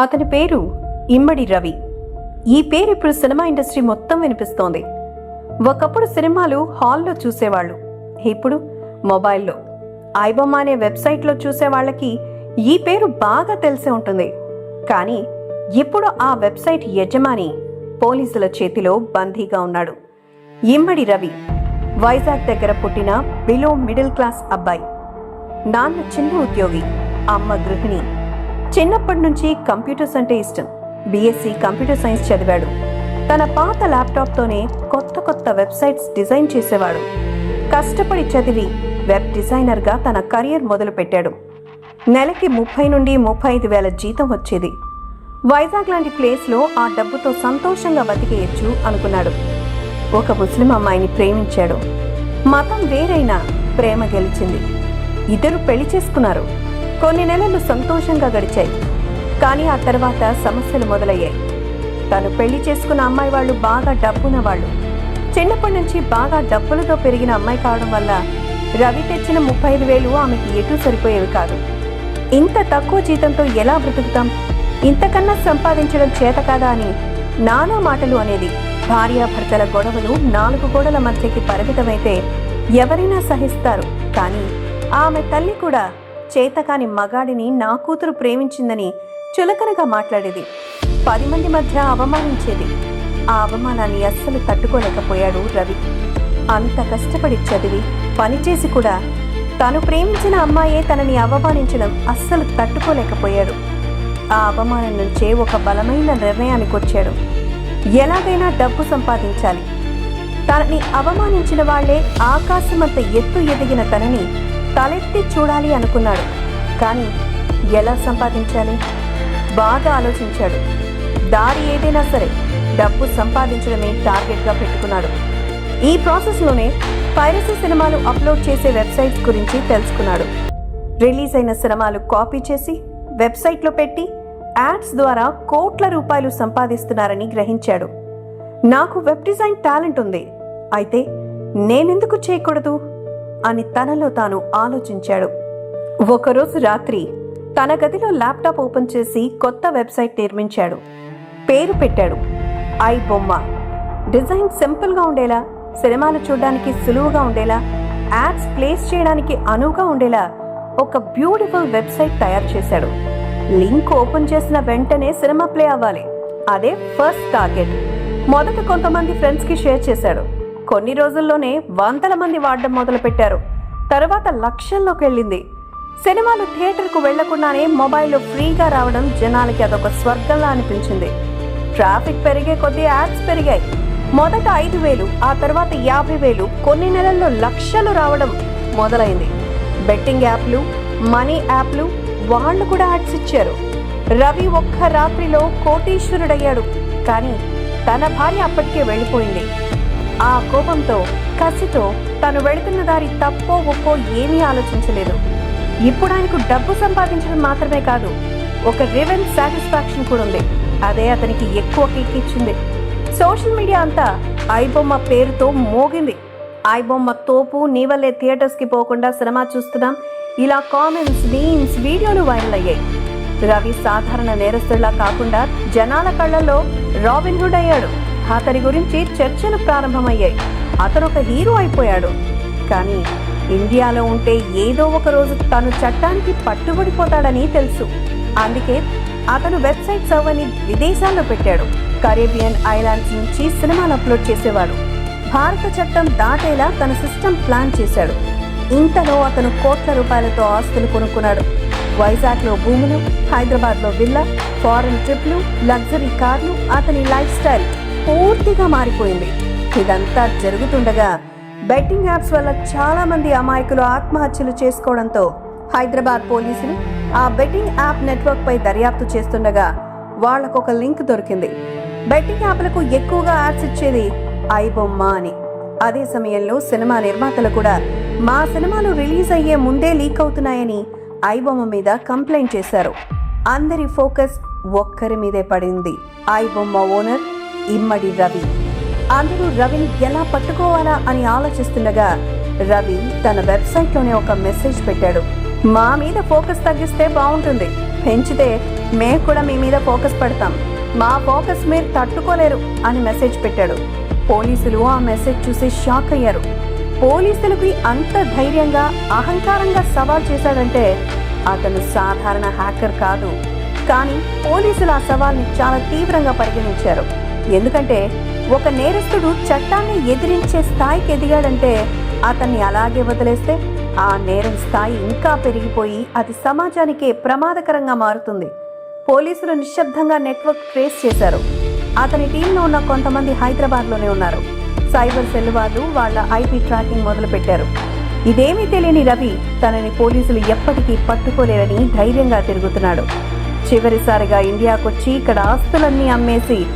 అతని పేరు ఇమ్మడి రవి. ఈ పేరు ఇప్పుడు సినిమా ఇండస్ట్రీ మొత్తం వినిపిస్తోంది. ఒకప్పుడు సినిమాలు హాల్లో చూసేవాళ్ళు. ఇప్పుడు మొబైల్లో. ఐబొమ్మ అనే వెబ్సైట్లో చూసే వాళ్ళకి ఈ పేరు బాగా తెలిసే ఉంటుంది. కానీ ఇప్పుడు ఆ వెబ్సైట్ యజమాని పోలీసుల చేతిలో బందీగా ఉన్నాడు. ఇమ్మడి రవి వైజాగ్ దగ్గర పుట్టిన బిలో మిడిల్ క్లాస్ అబ్బాయి. నాన్న చిన్న ఉద్యోగి అమ్మ గృహిణి. చిన్నప్పటి నుంచి కంప్యూటర్స్ అంటే ఇష్టం. బీఎస్సీ కంప్యూటర్ సైన్స్ చదివాడు. తన పాత ల్యాప్టాప్తోనే కొత్త కొత్త వెబ్సైట్స్ డిజైన్ చేసేవాడు. కష్టపడి చదివి వెబ్ డిజైనర్గా తన కెరియర్ మొదలుపెట్టాడు. నెలకి ముప్పై నుండి ముప్పై ఐదు వేల జీతం వచ్చేది. వైజాగ్ లాంటి ప్లేస్లో ఆ డబ్బుతో సంతోషంగా బతికేయచ్చు అనుకున్నాడు. ఒక ముస్లిం అమ్మాయిని ప్రేమించాడు. మతం వేరైనా ప్రేమ గెలిచింది. ఇద్దరు పెళ్ళి చేసుకున్నారు. కొన్ని నెలలు సంతోషంగా గడిచాయి. కానీ ఆ తర్వాత సమస్యలు మొదలయ్యాయి. తను పెళ్ళి చేసుకున్న అమ్మాయి వాళ్ళు బాగా డబ్బున్న వాళ్ళు. చిన్నప్పటి నుంచి బాగా డబ్బులతో పెరిగిన అమ్మాయి కావడం వల్ల రవి తెచ్చిన ముప్పై ఐదు వేలు ఆమెకి ఎటూ సరిపోయేవి కాదు. ఇంత తక్కువ జీతంతో ఎలా బ్రతుకుతాం? ఇంతకన్నా సంపాదించడం చేత కాదా అని నానా మాటలు అనేది భార్యాభర్తల గొడవలు నాలుగు గోడల మధ్యకి పరిమితమైతే ఎవరైనా సహిస్తారు. కానీ ఆమె తల్లి కూడా చేతకాని మగాడిని నా కూతురు ప్రేమించిందని చులకనగా మాట్లాడేది. పది మంది మధ్య అవమానించేది. ఆ అవమానాన్ని అస్సలు తట్టుకోలేకపోయాడు రవి. అంత కష్టపడి చదివి పనిచేసి కూడా తను ప్రేమించిన అమ్మాయే తనని అవమానించడం అస్సలు తట్టుకోలేకపోయాడు. ఆ అవమానం నుంచే ఒక బలమైన నిర్ణయానికి వచ్చాడు. ఎలాగైనా డబ్బు సంపాదించాలి. తనని అవమానించిన వాళ్ళే ఆకాశమంత ఎత్తు ఎదిగిన తనని తలెత్తి చూడాలి అనుకున్నాడు. కానీ ఎలా సంపాదించాలి? బాగా ఆలోచించాడు. దారి ఏదైనా సరే డబ్బు సంపాదించడమే టార్గెట్గా పెట్టుకున్నాడు. ఈ ప్రాసెస్లోనే పైరసీ సినిమాలు అప్లోడ్ చేసే వెబ్సైట్స్ గురించి తెలుసుకున్నాడు. రిలీజ్ అయిన సినిమాలు కాపీ చేసి వెబ్సైట్లో పెట్టి యాడ్స్ ద్వారా కోట్ల రూపాయలు సంపాదిస్తున్నారని గ్రహించాడు. నాకు వెబ్ డిజైన్ టాలెంట్ ఉంది. అయితే నేనెందుకు చేయకూడదు? అని తనలో తాను ఆలోచించాడు. ఒకరోజు రాత్రి తన గదిలో ల్యాప్టాప్ ఓపెన్ చేసి కొత్త వెబ్సైట్ నిర్మించాడు. పేరు పెట్టాడు. ఐ బొమ్మ. డిజైన్ సింపుల్గా ఉండేలా సినిమాలు చూడడానికి సులువుగా ఉండేలా యాడ్స్ ప్లేస్ చేయడానికి అనువుగా ఉండేలా ఒక బ్యూటిఫుల్ వెబ్సైట్ తయారు చేశాడు. లింక్ ఓపెన్ చేసిన వెంటనే సినిమా ప్లే అవ్వాలి. అదే ఫస్ట్ టార్గెట్. మొదట కొంతమంది ఫ్రెండ్స్కి షేర్ చేశాడు. కొన్ని రోజుల్లోనే వందల మంది వాడడం మొదలుపెట్టారు. తర్వాత లక్షల్లోకి వెళ్ళింది. సినిమాలు థియేటర్కు వెళ్ళకుండానే మొబైల్లో ఫ్రీగా రావడం జనాలకి అదొక స్వర్గంలా అనిపించింది. ట్రాఫిక్ పెరిగే కొద్దీ యాడ్స్ పెరిగాయి. మొదట ఐదు వేలు ఆ తర్వాత యాభై వేలు కొన్ని నెలల్లో లక్షలు రావడం మొదలైంది. బెట్టింగ్ యాప్లు మనీ యాప్లు వాళ్ళు కూడా యాడ్స్ ఇచ్చారు. రవి ఒక్క రాత్రిలో కోటీశ్వరుడయ్యాడు. కానీ తన భార్య అప్పటికే వెళ్ళిపోయింది. ఆ కోపంతో కసితో తను వెళుతున్న దారి తప్పో ఒప్పో ఏమీ ఆలోచించలేదు. ఇప్పుడు ఆయనకు డబ్బు సంపాదించడం మాత్రమే కాదు ఒక రివెన్ సాటిస్ఫాక్షన్ కూడా ఉంది. అదే అతనికి ఎక్కువ కిక్ ఇచ్చింది. సోషల్ మీడియా అంతా ఐబొమ్మ పేరుతో మోగింది. ఐబొమ్మ తోపు నీవల్లే థియేటర్స్కి పోకుండా సినిమా చూస్తున్నాం. ఇలా కామెంట్స్ మీమ్స్ వీడియోలు వైరల్ అయ్యాయి. రవి సాధారణ నేరస్తుల్లా కాకుండా జనాల కళ్ళల్లో రాబిన్ హుడ్ అయ్యాడు. అతని గురించి చర్చలు ప్రారంభమయ్యాయి. అతను ఒక హీరో అయిపోయాడు. కానీ ఇండియాలో ఉంటే ఏదో ఒక రోజు తను చట్టానికి పట్టుబడిపోతాడని తెలుసు. అందుకే అతను వెబ్సైట్ సర్వర్ని విదేశాల్లో పెట్టాడు. కరేబియన్ ఐలాండ్స్ నుంచి సినిమాలు అప్లోడ్ చేసేవాడు. భారత చట్టం దాటేలా తన సిస్టమ్ ప్లాన్ చేశాడు. ఇంతలో అతను కోట్ల రూపాయలతో ఆస్తులు కొనుక్కున్నాడు. వైజాగ్లో భూములు హైదరాబాద్లో విల్లా ఫారెన్ ట్రిప్లు లగ్జరీ కార్లు అతని లైఫ్ స్టైల్. పూర్తిగా మారిపోయింది. ఇదంతా జరుగుతుండగా బెట్టింగ్ యాప్స్ వల్ల చాలా మంది అమాయకులు ఆత్మహత్యలు చేసుకోవడంతో హైదరాబాద్ పోలీసులు ఆ బెట్టింగ్ యాప్ నెట్వర్క్ పై దర్యాప్తు చేస్తుండగా వాళ్ళకొక లింక్ దొరికింది. బెట్టింగ్ యాప్లకు ఎక్కువగా యాడ్స్ ఇచ్చేది ఐబొమ్మ అని. అదే సమయంలో సినిమా నిర్మాతలు కూడా మా సినిమాలు రిలీజ్ అయ్యే ముందే లీక్ అవుతున్నాయని ఐబొమ్మ మీద కంప్లైంట్ చేశారు. అందరి ఫోకస్ ఒక్కరి మీదే పడింది. ఐబొమ్మ ఓనర్ ఇమ్మడి రవి. అందరూ రవిని ఎలా పట్టుకోవాలా అని ఆలోచిస్తుండగా రవి తన వెబ్సైట్లోనే ఒక మెసేజ్ పెట్టాడు. మా మీద ఫోకస్ తగ్గిస్తే బాగుంటుంది పెంచితే మేము కూడా మీ మీద ఫోకస్ పెడతాం. మా ఫోకస్ మీరు తట్టుకోలేరు అని మెసేజ్ పెట్టాడు. పోలీసులు ఆ మెసేజ్ చూసి షాక్ అయ్యారు. పోలీసులకి అంత ధైర్యంగా అహంకారంగా సవాల్ చేశాడంటే అతను సాధారణ హ్యాకర్ కాదు. కానీ పోలీసులు ఆ సవాల్ని చాలా తీవ్రంగా పరిగణించారు. ఎందుకంటే ఒక నేరస్తుడు చట్టాన్ని ఎదిరించే స్థాయికి ఎదిగాడంటే అతన్ని అలాగే వదిలేస్తే ఆ నేరం స్థాయి ఇంకా పెరిగిపోయి అది సమాజానికే ప్రమాదకరంగా మారుతుంది. పోలీసులు నిశ్శబ్దంగా నెట్వర్క్ ట్రేస్ చేశారు. అతని టీంలో ఉన్న కొంతమంది హైదరాబాద్లోనే ఉన్నారు. సైబర్ సెల్ వాళ్ళు వాళ్ళ ఐపీ ట్రాకింగ్ మొదలుపెట్టారు. ఇదేమీ తెలియని రవి తనని పోలీసులు ఎప్పటికీ పట్టుకోలేరని ధైర్యంగా తిరుగుతున్నాడు. చివరిసారిగా ఇండియాకొచ్చి ఇక్కడ ఆస్తులన్నీ అమ్మేసి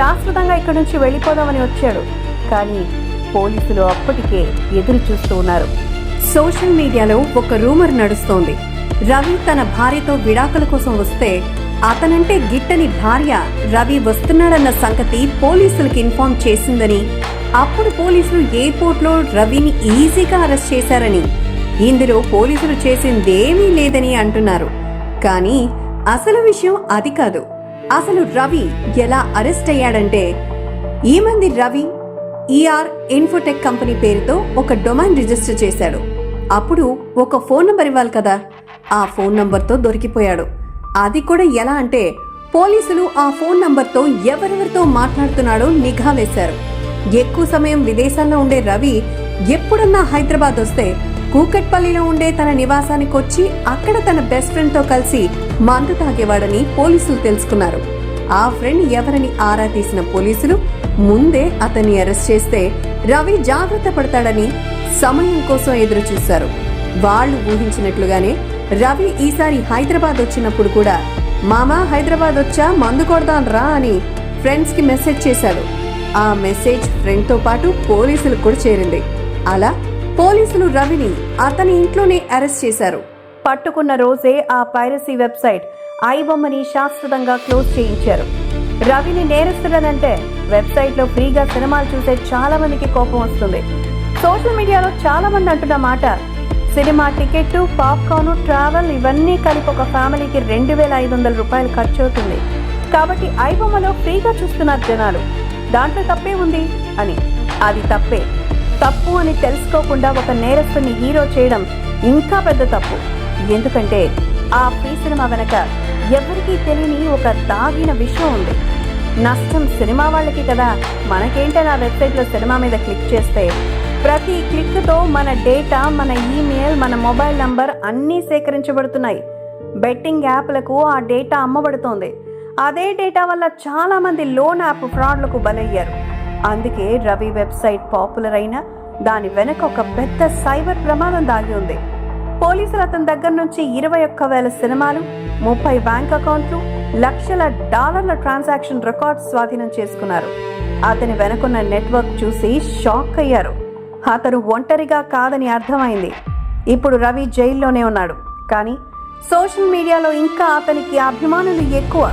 శాశ్వతంగా ఇక్కడి నుంచి వెళ్ళిపోదామని వచ్చాడు. కానీ పోలీసులు అప్పటికే ఎదురు చూస్తూ ఉన్నారు. సోషల్ మీడియాలో ఒక రూమర్ నడుస్తోంది. రవి తన భార్యతో విడాకుల కోసం వస్తే అతనంటే గిట్టని భార్య రవి వస్తున్నాడన్న సంగతి పోలీసులకు ఇన్ఫార్మ్ చేసిందని అప్పుడు పోలీసులు ఎయిర్పోర్ట్లో రవిని ఈజీగా అరెస్ట్ చేశారని ఇందులో పోలీసులు చేసిందేమీ లేదని అంటున్నారు. కానీ అసలు విషయం అది కాదు. అసలు రవి ఎలా అరెస్ట్ అయ్యాడంటే ఈ మంది రవి ఈఆర్ ఇన్ఫోటెక్ కంపెనీ పేరుతో ఒక డొమైన్ రిజిస్టర్ చేశాడు. అప్పుడు ఒక ఫోన్ నంబర్ ఇవ్వాలి కదా ఆ ఫోన్ నంబర్తో దొరికిపోయాడు. అది కూడా ఎలా అంటే పోలీసులు ఆ ఫోన్ నంబర్తో ఎవరెవరితో మాట్లాడుతున్నాడో నిఘా వేశారు. ఎక్కువ సమయం విదేశాల్లో ఉండే రవి ఎప్పుడన్నా హైదరాబాద్ వస్తే కూకట్పల్లిలో ఉండే తన నివాసానికి వచ్చి అక్కడ తన బెస్ట్ ఫ్రెండ్తో కలిసి మందు తాగేవాడని పోలీసులు తెలుసుకున్నారు. ఆ ఫ్రెండ్ ఎవరని ఆరా తీసిన పోలీసులు ముందే అతన్ని అరెస్ట్ చేస్తే రవి జాగ్రత్త పడతాడని సమయం కోసం ఎదురు చూశారు. వాళ్ళు ఊహించినట్లుగానే రవి ఈసారి హైదరాబాద్ వచ్చినప్పుడు కూడా మామా హైదరాబాద్ వచ్చా? మందు కొడదాం రా అని ఫ్రెండ్స్కి మెసేజ్ చేశాడు. ఆ మెసేజ్ ఫ్రెండ్తో పాటు పోలీసులకు కూడా చేరింది. అలా పోలీసులు రవిని అతని ఇంట్లోనే అరెస్ట్ చేశారు. పట్టుకున్న రోజే ఆ పైరసీ వెబ్సైట్ ఐబొమ్మని శాశ్వతంగా క్లోజ్ చేయించారు. రవిని నేరస్తుడనంటే వెబ్సైట్లో ఫ్రీగా సినిమాలు చూసే చాలా మందికి కోపం వస్తుంది. సోషల్ మీడియాలో చాలా మంది అంటున్న మాట సినిమా టికెట్ పాప్కార్న్ ట్రావెల్ ఇవన్నీ కలిపి ఒక ఫ్యామిలీకి రెండు వేల ఐదు వందల రూపాయలు ఖర్చు అవుతుంది కాబట్టి ఐబొమ్మలో ఫ్రీగా చూస్తున్నారు జనాలు. దాంట్లో తప్పే ఉంది అని. అది తప్పే. తప్పు అని తెలుసుకోకుండా ఒక నేరస్తుని హీరో చేయడం ఇంకా పెద్ద తప్పు. ఎందుకంటే ఆ ఫ్రీ సినిమా వెనక ఎవరికీ తెలియని ఒక దాగిన విషయం ఉంది. నష్టం సినిమా వాళ్ళకి కదా. మనకేంటే ఆ వెబ్సైట్లో సినిమా మీద క్లిక్ చేస్తే ప్రతి క్లిక్తో మన డేటా మన ఈమెయిల్ మన మొబైల్ నంబర్ అన్నీ సేకరించబడుతున్నాయి. బెట్టింగ్ యాప్లకు ఆ డేటా అమ్మబడుతోంది. అదే డేటా వల్ల చాలామంది లోన్ యాప్ ఫ్రాడ్లకు బలయ్యారు. అందుకే రవి వెబ్సైట్ పాపులర్ అయినా దాని వెనక ఒక పెద్ద సైబర్ ప్రమాదం దాగి ఉంది. పోలీసులు అతని దగ్గర నుంచి ఇరవై ఒక్క వేల సినిమాలు ముప్పై బ్యాంక్ అకౌంట్లు లక్షల డాలర్ల ట్రాన్సాక్షన్ రికార్డ్ స్వాధీనం చేసుకున్నారు. అతని వెనకున్న నెట్వర్క్ చూసి షాక్ అయ్యారు. అతను ఒంటరిగా కాదని అర్థమైంది. ఇప్పుడు రవి జైల్లోనే ఉన్నాడు. కానీ సోషల్ మీడియాలో ఇంకా అతనికి అభిమానులు ఎక్కువ.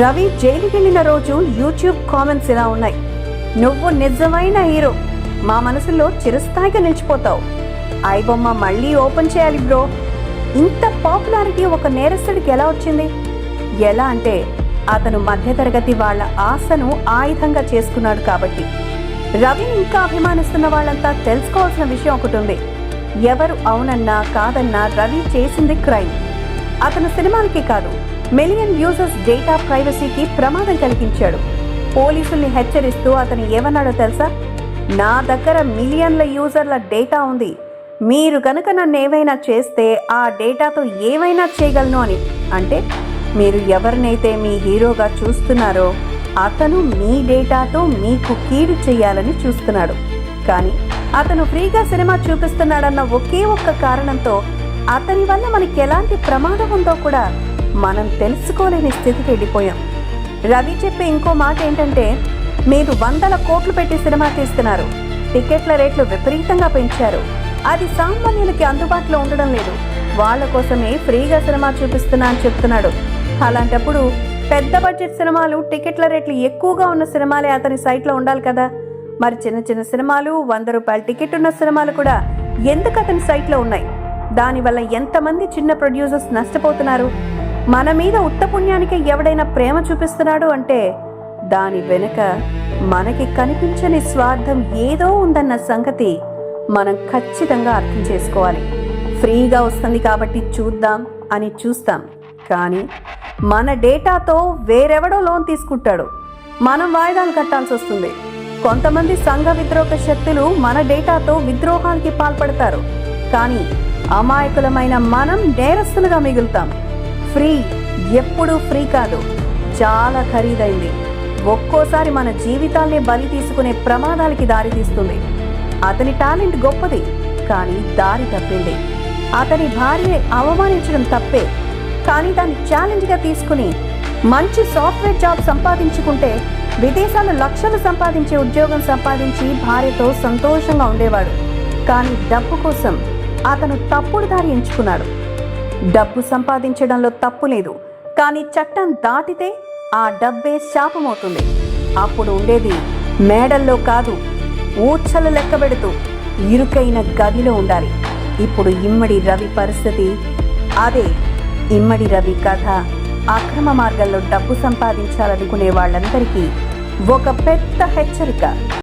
రవి జైలుకి వెళ్ళిన రోజు యూట్యూబ్ కామెంట్స్ ఇలా ఉన్నాయి. నువ్వు నిజమైన హీరో. మా మనసులో చిరస్థాయిగా నిలిచిపోతావు. ఐబొమ్మ మళ్ళీ ఓపెన్ చేయాలి బ్రో. ఇంత పాపులారిటీ ఒక నేరస్తుడికి ఎలా వచ్చింది? ఎలా అంటే అతను మధ్యతరగతి వాళ్ళ ఆశను ఆయుధంగా చేసుకున్నాడు కాబట్టి. రవిని ఇంకా అభిమానిస్తున్న వాళ్ళంతా తెలుసుకోవాల్సిన విషయం ఒకటి ఉంది. ఎవరు అవునన్నా కాదన్నా రవి చేసింది క్రైమ్. అతను సినిమాలకి కాదు మిలియన్ యూజర్స్ డేటా ప్రైవసీకి ప్రమాదం కలిగించాడు. పోలీసుల్ని హెచ్చరిస్తూ అతను ఏమన్నాడో తెలుసా? నా దగ్గర మిలియన్ల యూజర్ల డేటా ఉంది. మీరు కనుక నన్ను ఏవైనా చేస్తే ఆ డేటాతో ఏవైనా చేయగలను అని. అంటే మీరు ఎవరినైతే మీ హీరోగా చూస్తున్నారో అతను మీ డేటాతో మీకు కీడు చేయాలని చూస్తున్నాడు. కానీ అతను ఫ్రీగా సినిమా చూపిస్తున్నాడన్న ఒకే ఒక్క కారణంతో అతని వల్ల మనకి ఎలాంటి ప్రమాదం ఉందో కూడా మనం తెలుసుకోలేని స్థితికి వెళ్ళిపోయాం. రవి చెప్పే ఇంకో మాట ఏంటంటే మీరు వందల కోట్లు పెట్టి సినిమా తీస్తున్నారు. టికెట్ల రేట్లు విపరీతంగా పెంచారు. అది సామాన్యులకి అందుబాటులో ఉండడం లేదు. వాళ్ళ కోసమే ఫ్రీగా సినిమా చూపిస్తున్నా అని చెప్తున్నాడు. అలాంటప్పుడు పెద్ద బడ్జెట్ సినిమాలు టికెట్ల రేట్లు ఎక్కువగా ఉన్న సినిమాలే అతని సైట్లో ఉండాలి కదా. మరి చిన్న చిన్న సినిమాలు వంద రూపాయల టికెట్ ఉన్న సినిమాలు కూడా ఎందుకు అతని సైట్లో ఉన్నాయి? దానివల్ల ఎంతమంది చిన్న ప్రొడ్యూసర్స్ నష్టపోతున్నారు? మన మీద ఉత్త పుణ్యానికి ఎవడైనా ప్రేమ చూపిస్తున్నాడు అంటే దాని వెనుక మనకి కనిపించని స్వార్థం ఏదో ఉందన్న సంగతి మనం ఖచ్చితంగా అర్థం చేసుకోవాలి. ఫ్రీగా వస్తుంది కాబట్టి చూద్దాం అని చూస్తాం. కానీ మన డేటాతో వేరెవడో లోన్ తీసుకుంటాడు. మనం వాయిదాలు కట్టాల్సి వస్తుంది. కొంతమంది సంఘ విద్రోహ శక్తులు మన డేటాతో విద్రోహానికి పాల్పడతారు. కానీ అమాయకులమైన మనం నేరస్తులుగా మిగులుతాం. ఫ్రీ ఎప్పుడూ ఫ్రీ కాదు. చాలా ఖరీదైంది. ఒక్కోసారి మన జీవితాల్ని బలి తీసుకునే ప్రమాదాలకి దారితీస్తుంది అతని టాలెంట్ గొప్పది కానీ దారి తప్పింది. అతని భార్య అవమానించడం తప్పే కానీ దాన్ని ఛాలెంజ్గా తీసుకుని మంచి సాఫ్ట్వేర్ జాబ్ సంపాదించుకుంటే విదేశాల్లో లక్షలు సంపాదించే ఉద్యోగం సంపాదించి భార్యతో సంతోషంగా ఉండేవాడు. కానీ డబ్బు కోసం అతను తప్పుడు దారి ఎంచుకున్నాడు. డబ్బు సంపాదించడంలో తప్పు లేదు. కానీ చట్టం దాటితే ఆ డబ్బే శాపమవుతుంది. అప్పుడు ఉండేది మేడల్లో కాదు ఊచ్చలు లెక్కబెడుతూ ఇరుకైన గదిలో ఉండాలి. ఇప్పుడు ఇమ్మడి రవి పరిస్థితి అదే. ఇమ్మడి రవి కథ అక్రమ మార్గంలో డబ్బు సంపాదించాలనుకునే వాళ్ళందరికీ ఒక పెద్ద హెచ్చరిక.